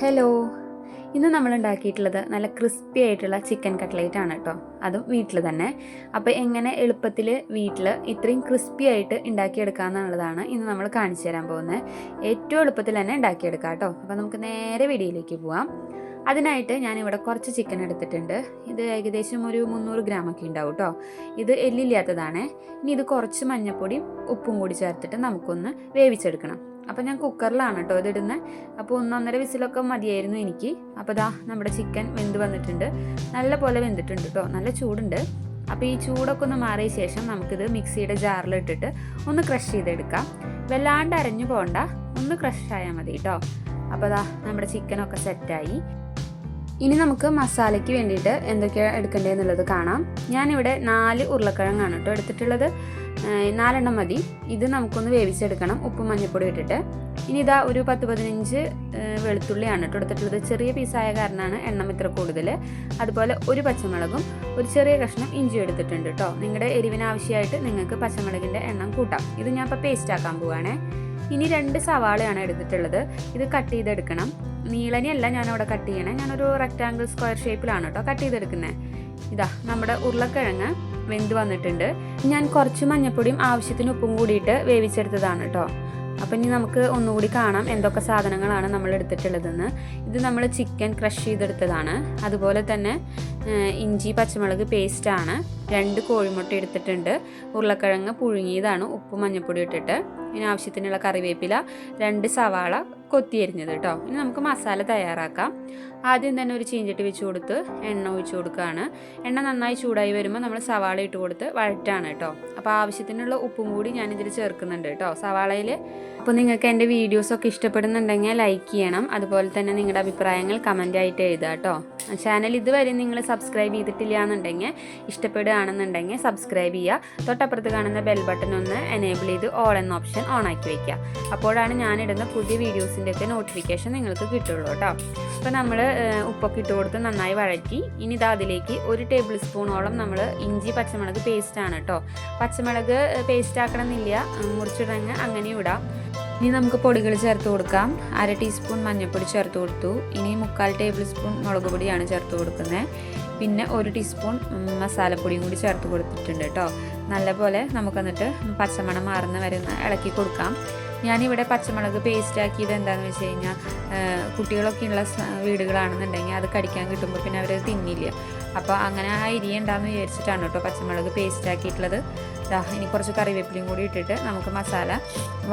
Hello ഇന്ന് നമ്മൾ ഉണ്ടാക്കിയിട്ടുള്ളത് നല്ല ക്രിസ്പി ആയിട്ടുള്ള ചിക്കൻ കട്ട്ലേറ്റ് ആണ് കേട്ടോ അതും വീട്ടിൽ തന്നെ. അപ്പോൾ എങ്ങനെ എളുപ്പത്തിൽ വീട്ടിൽ ഇത്രയും ക്രിസ്പി ആയിട്ട് ഉണ്ടാക്കിയെടുക്കാമെന്നുള്ളതാണ് ഇന്ന് നമ്മൾ കാണിച്ചു തരാൻ പോകുന്നത്. ഏറ്റവും എളുപ്പത്തിൽ തന്നെ ഉണ്ടാക്കിയെടുക്കാം കേട്ടോ അപ്പോൾ നമുക്ക് നേരെ വീഡിയോയിലേക്ക് പോവാം. അതിനായിട്ട് ഞാനിവിടെ കുറച്ച് ചിക്കൻ എടുത്തിട്ടുണ്ട്. ഇത് ഏകദേശം ഒരു മുന്നൂറ് ഗ്രാമൊക്കെ ഉണ്ടാവും കേട്ടോ ഇത് എല്ലില്ലാത്തതാണ്. ഇനി ഇത് കുറച്ച് മഞ്ഞൾപ്പൊടിയും ഉപ്പും കൂടി ചേർത്തിട്ട് നമുക്കൊന്ന് വേവിച്ചെടുക്കണം. അപ്പോൾ ഞാൻ കുക്കറിലാണ് കേട്ടോ ഇതിടുന്നത് അപ്പോൾ ഒന്നൊന്നര വിസിലൊക്കെ മതിയായിരുന്നു എനിക്ക്. അപ്പോൾ ദാ നമ്മുടെ ചിക്കൻ വെന്ത് വന്നിട്ടുണ്ട്. നല്ല പോലെ വെന്തിട്ടുണ്ട് കേട്ടോ നല്ല ചൂടുണ്ട്. അപ്പോൾ ഈ ചൂടൊക്കെ ഒന്ന് മാറിയ ശേഷം നമുക്കിത് മിക്സിയുടെ ജാറിലിട്ടിട്ട് ഒന്ന് ക്രഷ് ചെയ്തെടുക്കാം. വല്ലാണ്ട് അരഞ്ഞു പോകണ്ട ഒന്ന് ക്രഷ് ആയാൽ മതി കേട്ടോ അപ്പോൾ ദാ നമ്മുടെ ചിക്കനൊക്കെ സെറ്റായി. ഇനി നമുക്ക് മസാലയ്ക്ക് വേണ്ടിയിട്ട് എന്തൊക്കെയാണ് എടുക്കേണ്ടതെന്നുള്ളത് കാണാം. ഞാനിവിടെ നാല് ഉരുളക്കിഴങ്ങാണ് കേട്ടോ എടുത്തിട്ടുള്ളത്. നാലെണ്ണം മതി. ഇത് നമുക്കൊന്ന് വേവിച്ചെടുക്കണം. ഉപ്പ് മഞ്ഞൾപ്പൊടി ഇട്ടിട്ട്. ഇനി ഇതാ ഒരു പത്ത് പതിനഞ്ച് വെളുത്തുള്ളിയാണ് കേട്ടോ എടുത്തിട്ടുള്ളത്. ചെറിയ പീസായ കാരണമാണ് എണ്ണം ഇത്ര കൂടുതൽ അതുപോലെ ഒരു പച്ചമുളകും ഒരു ചെറിയ കഷ്ണം ഇഞ്ചി എടുത്തിട്ടുണ്ട് കേട്ടോ. നിങ്ങളുടെ എരിവിനാവശ്യമായിട്ട് നിങ്ങൾക്ക് പച്ചമുളകിന്റെ എണ്ണം കൂട്ടാം. ഇത് ഞാൻ ഇപ്പോൾ പേസ്റ്റ് ആക്കാൻ പോവുകയാണേ ഇനി രണ്ട് സവാളയാണ് എടുത്തിട്ടുള്ളത്. ഇത് കട്ട് ചെയ്തെടുക്കണം. നീളനെയല്ല ഞാൻ കട്ട് ചെയ്യണേ. ഞാനൊരു റെക്റ്റാങ്കിൾ സ്ക്വയർ ഷേപ്പിലാണ് കേട്ടോ കട്ട് ചെയ്തെടുക്കുന്നത് ഇതാ നമ്മുടെ ഉരുളക്കിഴങ്ങ്. വെന്ത് വന്നിട്ടുണ്ട്. ഞാൻ കുറച്ച് മഞ്ഞപ്പൊടിയും ആവശ്യത്തിന് ഉപ്പും കൂടിയിട്ട് വേവിച്ചെടുത്തതാണ് കേട്ടോ അപ്പം ഇനി നമുക്ക് ഒന്നുകൂടി കാണാം എന്തൊക്കെ സാധനങ്ങളാണ് നമ്മൾ എടുത്തിട്ടുള്ളതെന്ന്. ഇത് നമ്മൾ ചിക്കൻ ക്രഷ് ചെയ്തെടുത്തതാണ്. അതുപോലെ തന്നെ ഇഞ്ചി പച്ചമുളക് പേസ്റ്റാണ് രണ്ട് കോഴിമുട്ട എടുത്തിട്ടുണ്ട്. ഉരുളക്കിഴങ്ങ് പുഴുങ്ങിയതാണ്. ഉപ്പ് മഞ്ഞപ്പൊടി ഇട്ടിട്ട്. ഇനി ആവശ്യത്തിനുള്ള കറിവേപ്പില രണ്ട് സവാള കൊത്തിയരിഞ്ഞത് കേട്ടോ ഇനി നമുക്ക് മസാല തയ്യാറാക്കാം. ആദ്യം തന്നെ ഒരു ചീഞ്ചട്ടി വെച്ച് കൊടുത്ത് എണ്ണ ഒഴിച്ച് കൊടുക്കുകയാണ് എണ്ണ നന്നായി ചൂടായി വരുമ്പോൾ നമ്മൾ സവാള ഇട്ട് കൊടുത്ത് വഴറ്റാണ് കേട്ടോ അപ്പോൾ ആവശ്യത്തിനുള്ള ഉപ്പും കൂടി ഞാൻ ഇതിൽ ചേർക്കുന്നുണ്ട് കേട്ടോ സവാളയിൽ അപ്പോൾ നിങ്ങൾക്ക് എന്റെ വീഡിയോസൊക്കെ ഇഷ്ടപ്പെടുന്നുണ്ടെങ്കിൽ ലൈക്ക് ചെയ്യണം. അതുപോലെ തന്നെ നിങ്ങളുടെ അഭിപ്രായങ്ങൾ കമന്റ് ആയിട്ട് എഴുതുക കേട്ടോ ചാനൽ ഇതുവരെ നിങ്ങൾ സബ്സ്ക്രൈബ് ചെയ്തിട്ടില്ല എന്നുണ്ടെങ്കിൽ ഇഷ്ടപ്പെടുകയാണെന്നുണ്ടെങ്കിൽ സബ്സ്ക്രൈബ് ചെയ്യുക തൊട്ടപ്പുറത്ത് കാണുന്ന ബെൽ ബട്ടൺ ഒന്ന് എനേബിൾ ചെയ്ത് ഓൾ എന്ന ഓപ്ഷൻ ഓൺ ആക്കി വയ്ക്കുക. അപ്പോഴാണ് ഞാനിടുന്ന പുതിയ വീഡിയോസിന്റെ ഒക്കെ നോട്ടിഫിക്കേഷൻ നിങ്ങൾക്ക് കിട്ടുള്ളൂ കേട്ടോ. അപ്പോൾ നമ്മൾ ഉപ്പൊക്കെ ഇട്ട് കൊടുത്ത് നന്നായി വഴറ്റി. ഇനി ഇതാ അതിലേക്ക് ഒരു ടേബിൾ സ്പൂണോളം നമ്മൾ ഇഞ്ചി പച്ചമുളക് പേസ്റ്റാണ് കേട്ടോ. പച്ചമുളക് പേസ്റ്റ് ആക്കണമെന്നില്ല. മുറിച്ചിടങ്ങ് അങ്ങനെ ഇടാം. ഇനി നമുക്ക് പൊടികൾ ചേർത്ത് കൊടുക്കാം. അര ടീസ്പൂൺ മഞ്ഞൾപ്പൊടി ചേർത്ത് കൊടുത്തു. ഇനി മുക്കാൽ ടേബിൾ സ്പൂൺ മുളക് പൊടിയാണ് ചേർത്ത് കൊടുക്കുന്നത്. പിന്നെ ഒരു ടീസ്പൂൺ മസാലപ്പൊടിയും കൂടി ചേർത്ത് കൊടുത്തിട്ടുണ്ട് കേട്ടോ. നല്ലപോലെ നമുക്ക് എന്നിട്ട് പച്ചമണം മാറുന്ന വരെ ഇളക്കി കൊടുക്കാം. ഞാനിവിടെ പച്ചമുളക് പേസ്റ്റ് ആക്കിയത് എന്താണെന്ന് വെച്ച് കഴിഞ്ഞാൽ കുട്ടികളൊക്കെ ഉള്ള വീടുകളാണെന്നുണ്ടെങ്കിൽ അത് കടിക്കാൻ കിട്ടുമ്പോൾ പിന്നെ അവർ തിന്നില്ല. അപ്പോൾ അങ്ങനെ ആ ഇരി ഉണ്ടാകുന്ന വിചാരിച്ചിട്ടാണ് കേട്ടോ പച്ചമുളക് പേസ്റ്റ് ആക്കിയിട്ടുള്ളത്. ദാ ഇനി കുറച്ച് കറിവേപ്പിലയും കൂടി ഇട്ടിട്ട് നമുക്ക് മസാല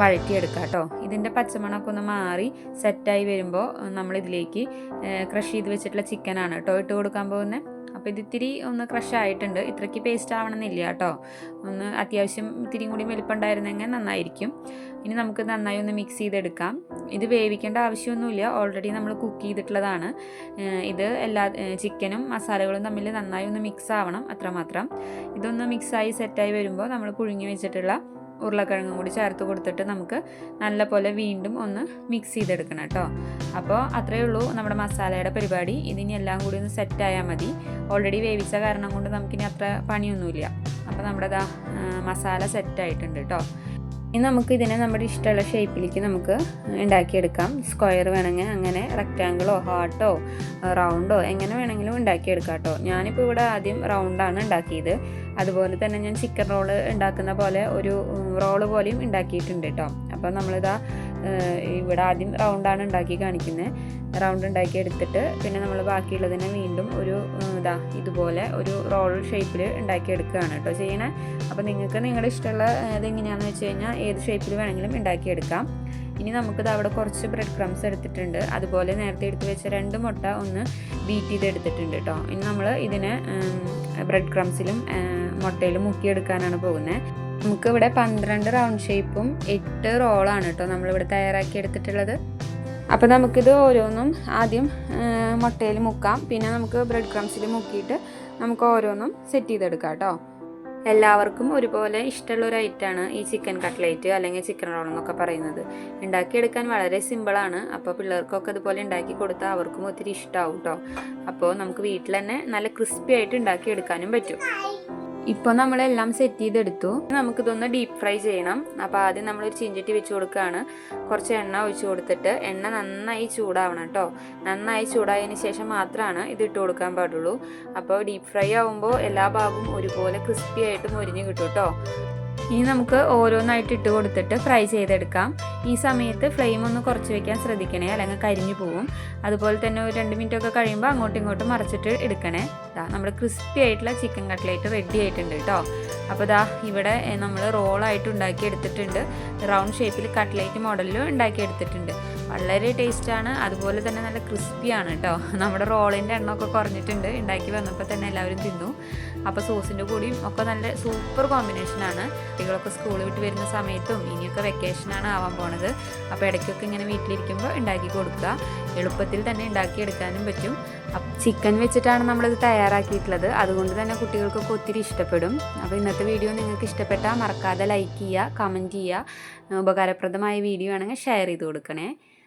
വഴറ്റിയെടുക്കാം കേട്ടോ. ഇതിന്റെ പച്ചമണമൊക്കെ ഒന്ന് മാറി സെറ്റായി വരുമ്പോൾ നമ്മളിതിലേക്ക് ക്രഷ് ചെയ്ത് വെച്ചിട്ടുള്ള ചിക്കനാണ് കേട്ടോ ഇട്ട് കൊടുക്കാൻ പോകുന്നത് അപ്പോൾ ഇത് ഇത്തിരി ഒന്ന് ക്രഷ് ആയിട്ടുണ്ട്. ഇത്രയ്ക്ക് പേസ്റ്റ് ആവണമെന്നില്ല കേട്ടോ. ഒന്ന് അത്യാവശ്യം ഇത്തിരിയും കൂടി വലിപ്പമുണ്ടായിരുന്നെങ്കിൽ നന്നായിരിക്കും. ഇനി നമുക്ക് നന്നായി ഒന്ന് മിക്സ് ചെയ്തെടുക്കാം. ഇത് വേവിക്കേണ്ട ആവശ്യമൊന്നുമില്ല. ഓൾറെഡി നമ്മൾ കുക്ക് ചെയ്തിട്ടുള്ളതാണ്. ഇത് എല്ലാ ചിക്കനും മസാലകളും തമ്മിൽ നന്നായി ഒന്ന് മിക്സ് ആവണം അത്രമാത്രം. ഇതൊന്ന് മിക്സായി സെറ്റായി വരുമ്പോൾ നമ്മൾ പുഴുങ്ങി വെച്ചിട്ടുള്ള ഉരുളക്കിഴങ്ങും കൂടി ചേർത്ത് കൊടുത്തിട്ട് നമുക്ക് നല്ലപോലെ വീണ്ടും ഒന്ന് മിക്സ് ചെയ്തെടുക്കണം കേട്ടോ. അപ്പോൾ അത്രയേ ഉള്ളൂ നമ്മുടെ മസാലയുടെ പരിപാടി. ഇതിനി എല്ലാം കൂടി ഒന്ന് സെറ്റായാൽ മതി. ഓൾറെഡി വേവിച്ച കാരണം കൊണ്ട് നമുക്കിനി അത്ര പണിയൊന്നുമില്ല. അപ്പോൾ നമ്മുടെ മസാല സെറ്റായിട്ടുണ്ട് കേട്ടോ. ഇനി നമുക്ക് ഇതിനെ നമ്മുടെ ഇഷ്ടമുള്ള ഷേപ്പിലേക്ക് നമുക്ക് ഉണ്ടാക്കിയെടുക്കാം. സ്ക്വയർ വേണമെങ്കിൽ അങ്ങനെ റെക്റ്റാങ്കിളോ ഹാർട്ടോ റൗണ്ടോ എങ്ങനെ വേണമെങ്കിലും ഉണ്ടാക്കിയെടുക്കാം കേട്ടോ. ഞാനിപ്പോൾ ഇവിടെ ആദ്യം റൗണ്ടാണ് ഉണ്ടാക്കിയത്. അതുപോലെ തന്നെ ഞാൻ ചിക്കൻ റോൾ ഉണ്ടാക്കുന്ന പോലെ ഒരു റോൾ പോലെയും ഉണ്ടാക്കിയിട്ടുണ്ട് കേട്ടോ. അപ്പോൾ നമ്മളിതാ ഇവിടെ ആദ്യം റൗണ്ടാണ് ഉണ്ടാക്കി കാണിക്കുന്നത് റൗണ്ട് ഉണ്ടാക്കി എടുത്തിട്ട് പിന്നെ നമ്മൾ ബാക്കിയുള്ളതിനെ വീണ്ടും ഒരു ഇതാ ഇതുപോലെ ഒരു റോൾ ഷേപ്പിൽ ഉണ്ടാക്കിയെടുക്കുകയാണ് കേട്ടോ ചെയ്യണേ. അപ്പോൾ നിങ്ങൾക്ക് നിങ്ങളുടെ ഇഷ്ടമുള്ള ഇതെങ്ങനെയാണെന്ന് വെച്ച് കഴിഞ്ഞാൽ ഏത് ഷേപ്പിൽ വേണമെങ്കിലും ഉണ്ടാക്കിയെടുക്കാം ഇനി നമുക്കിത് അവിടെ കുറച്ച് ബ്രെഡ് ക്രംസ് എടുത്തിട്ടുണ്ട്. അതുപോലെ നേരത്തെ എടുത്ത് വെച്ച രണ്ട് മുട്ട ഒന്ന് ബീറ്റ് ചെയ്ത് എടുത്തിട്ടുണ്ട് കേട്ടോ. ഇനി നമ്മൾ ഇതിനെ ബ്രെഡ് ക്രംസിലും മുട്ടയിലും മുക്കിയെടുക്കാനാണ് പോകുന്നത്. നമുക്കിവിടെ പന്ത്രണ്ട് റൗണ്ട് ഷേപ്പും എട്ട് റോളാണ് കേട്ടോ നമ്മളിവിടെ തയ്യാറാക്കി എടുത്തിട്ടുള്ളത്. അപ്പോൾ നമുക്കിത് ഓരോന്നും ആദ്യം മുട്ടയിൽ മുക്കാം. പിന്നെ നമുക്ക് ബ്രെഡ് ക്രംസിൽ മുക്കിയിട്ട് നമുക്ക് ഓരോന്നും സെറ്റ് ചെയ്തെടുക്കാം കേട്ടോ. എല്ലാവർക്കും ഒരുപോലെ ഇഷ്ടമുള്ള ഒരു ഐറ്റമാണ് ഈ ചിക്കൻ കട്ട്ലേറ്റ് അല്ലെങ്കിൽ ചിക്കൻ റോൾ എന്നൊക്കെ പറയുന്നത്. ഉണ്ടാക്കിയെടുക്കാൻ വളരെ സിമ്പിളാണ് അപ്പോൾ പിള്ളേർക്കൊക്കെ അതുപോലെ ഉണ്ടാക്കി കൊടുത്താൽ അവർക്കും ഒത്തിരി ഇഷ്ടമാവും കേട്ടോ. അപ്പോൾ നമുക്ക് വീട്ടിൽ തന്നെ നല്ല ക്രിസ്പി ആയിട്ട് ഉണ്ടാക്കിയെടുക്കാനും പറ്റും. ഇപ്പോൾ നമ്മളെല്ലാം സെറ്റ് ചെയ്തെടുത്തു. നമുക്കിതൊന്ന് ഡീപ് ഫ്രൈ ചെയ്യണം. അപ്പോൾ ആദ്യം നമ്മളൊരു ചിഞ്ചിട്ടി വെച്ച് കൊടുക്കുകയാണ്. കുറച്ച് എണ്ണ ഒഴിച്ച് കൊടുത്തിട്ട് എണ്ണ നന്നായി ചൂടാവണം കേട്ടോ നന്നായി ചൂടായതിന് ശേഷം മാത്രമാണ് ഇത് ഇട്ട് കൊടുക്കാൻ പാടുള്ളൂ. അപ്പോൾ ഡീപ് ഫ്രൈ ആവുമ്പോൾ എല്ലാ ഭാഗവും ഒരുപോലെ ക്രിസ്പി ആയിട്ട് മൊരിഞ്ഞ് കിട്ടും കേട്ടോ ഇനി നമുക്ക് ഓരോന്നായിട്ട് ഇട്ട് കൊടുത്തിട്ട് ഫ്രൈ ചെയ്തെടുക്കാം. ഈ സമയത്ത് ഫ്ലെയിം ഒന്ന് കുറച്ച് വെക്കാൻ ശ്രദ്ധിക്കണേ അല്ലെങ്കിൽ കരിഞ്ഞു പോവും. അതുപോലെ തന്നെ ഒരു രണ്ട് മിനിറ്റ് ഒക്കെ കഴിയുമ്പോൾ അങ്ങോട്ടും ഇങ്ങോട്ടും മറിച്ചിട്ട് എടുക്കണേ. ഇതാ നമ്മുടെ ക്രിസ്പി ആയിട്ടുള്ള ചിക്കൻ കട്ട്ലേറ്റ് റെഡി ആയിട്ടുണ്ട് കേട്ടോ അപ്പോൾ ദാ ഇവിടെ നമ്മൾ റോളായിട്ട് ഉണ്ടാക്കി എടുത്തിട്ടുണ്ട് റൗണ്ട് ഷേപ്പിൽ കട്ട്ലേറ്റ് മോഡലിലും ഉണ്ടാക്കി എടുത്തിട്ടുണ്ട് വളരെ ടേസ്റ്റാണ്. അതുപോലെ തന്നെ നല്ല ക്രിസ്പിയാണ് കേട്ടോ നമ്മുടെ റോളിന്റെ എണ്ണമൊക്കെ കുറഞ്ഞിട്ടുണ്ട്. ഉണ്ടാക്കി വന്നപ്പോൾ തന്നെ എല്ലാവരും തിന്നു. അപ്പോൾ സോസിന്റെ കൂടിയും ഒക്കെ നല്ല സൂപ്പർ കോമ്പിനേഷനാണ് കുട്ടികളൊക്കെ സ്കൂൾ വിട്ട് വരുന്ന സമയത്തും ഇനിയൊക്കെ വെക്കേഷനാണ് ആവാൻ പോണത്. അപ്പോൾ ഇടയ്ക്കൊക്കെ ഇങ്ങനെ വീട്ടിലിരിക്കുമ്പോൾ ഉണ്ടാക്കി കൊടുക്കുക. എളുപ്പത്തിൽ തന്നെ ഉണ്ടാക്കിയെടുക്കാനും പറ്റും. ചിക്കൻ വെച്ചിട്ടാണ് നമ്മളിത് തയ്യാറാക്കിയിട്ടുള്ളത്. അതുകൊണ്ട് തന്നെ കുട്ടികൾക്കൊക്കെ ഒത്തിരി ഇഷ്ടപ്പെടും. അപ്പോൾ ഇന്നത്തെ വീഡിയോ നിങ്ങൾക്ക് ഇഷ്ടപ്പെട്ടാൽ മറക്കാതെ ലൈക്ക് ചെയ്യുക കമന്റ് ചെയ്യുക. ഉപകാരപ്രദമായ വീഡിയോ ആണെങ്കിൽ ഷെയർ ചെയ്ത് കൊടുക്കണേ.